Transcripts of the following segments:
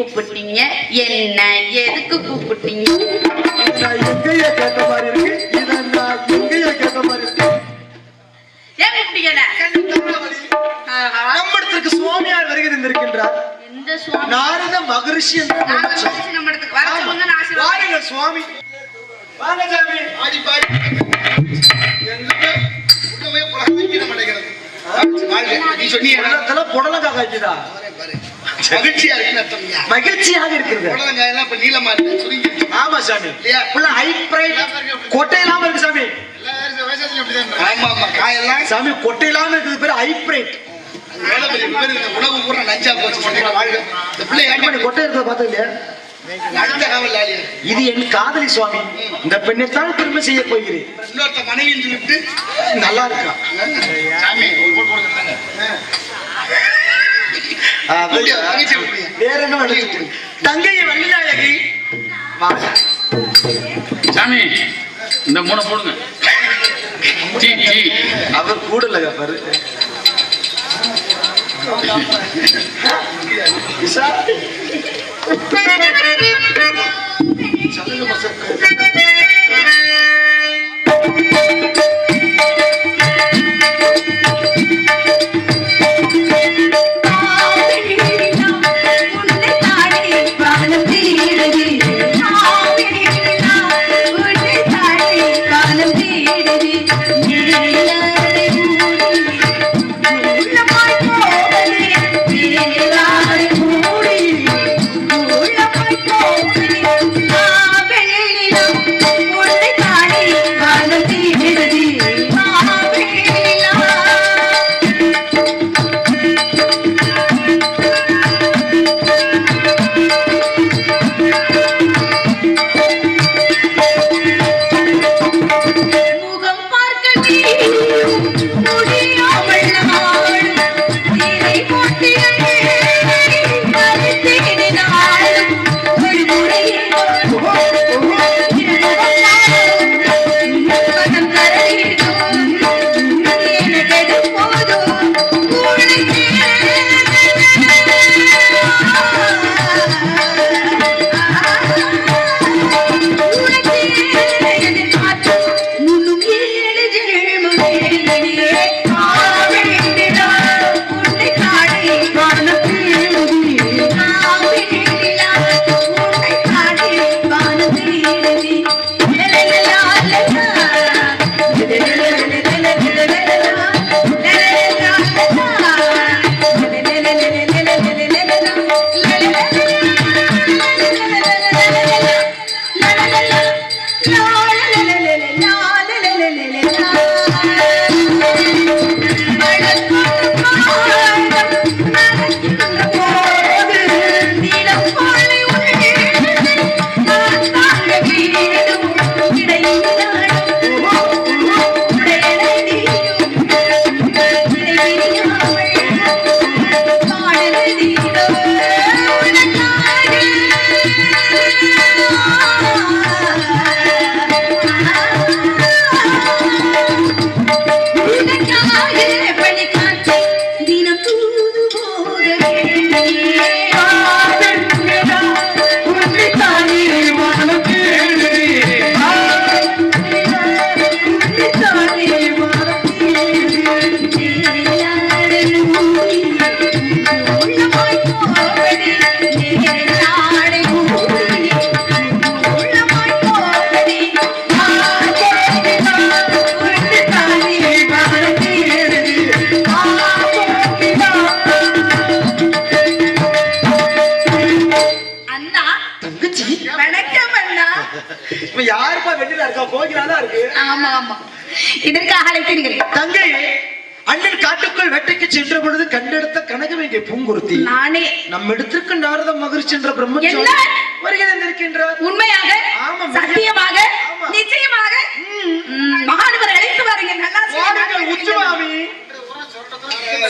கூப்பிட்டீங்க. என்ன எதுக்கு கூப்பிட்டீங்க? நான் எங்கேயே கேட்ட மாதிரி இருக்கு இதை நான் எங்கேயே கேட்ட மாதிரி இருக்கு ஏன் கூப்பிட்டீங்க சுவாமியார் வருகை இருந்திருக்கின்றார் எந்த சுவாமி நாரத மகரிஷி வாருங்கள் சுவாமி. வாங்க சாமி. ஆடி பாடி. உள்ளவே மாட்டேங்கிறது. வாழ்க. நீ உள்ளத்துல புடலங்காய் காய்க்குதா? மகிழ்ச்சியா அர்த்தம்யா. மகிழ்ச்சியாக இருக்கிறது. புடலங்காய் எல்லாம் இப்ப நீளமா இருக்கு. ஆமா சாமி. இல்லையா? ஹைப்ரைட் கொட்டை இல்லாம இருக்கு சாமி. ஆமா, ஆமா, காயெல்லாம். சாமி கொட்டை இல்லாம இருக்குது பேரு ஹைப்ரைட் உணவு பூரா நஞ்சா போச்சு. வாழ்க. இந்த பிள்ளை ஏன்டா கொட்டை இருக்கிறத பார்த்தது இல்லையா? இது என் காதலி சுவாமி. இந்த பெண்ணைத்தான் திரும்ப செய்ய போகிறேன். இன்னொருத்த சொல்லிட்டு, நல்லா இருக்கா? வேற என்ன தங்கையை வள்ளிநாயகி சாமி இந்த மூணை போடுங்க. அவர் கூடல பாரு. சொல்லுங்க அழைத்தீர்கள் தங்கை அண்ணன் காட்டுக்குள் வேட்டைக்கு சென்ற பொழுது கண்டெடுத்த கனகவேங்கை பூங்குருத்தி. நானே. நம்ம இடத்திற்கு நாரத மகிழ்ச்சி என்ற? பிரம்மச்சாரி வருகை தந்திருக்கின்றார். உண்மையாக? சத்தியமாக. நிச்சயமாக? மகானுவரை அழைத்து வாருங்க நல்லா வாருங்கள் உச்சுமாமி.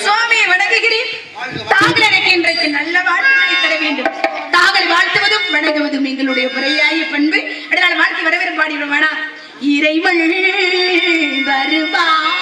சுவாமி வணங்குகிறேன். தாங்கள் எனக்கு இன்றைக்கு நல்ல வாழ்த்துக்களை தர வேண்டும். தாங்கள் வாழ்த்துவதும் வணங்குவதும் எங்களுடைய முறையாய பண்பு. அதனால் வாழ்த்து வரவேற்பு பாடிவிடும் இறைவள் வருவார்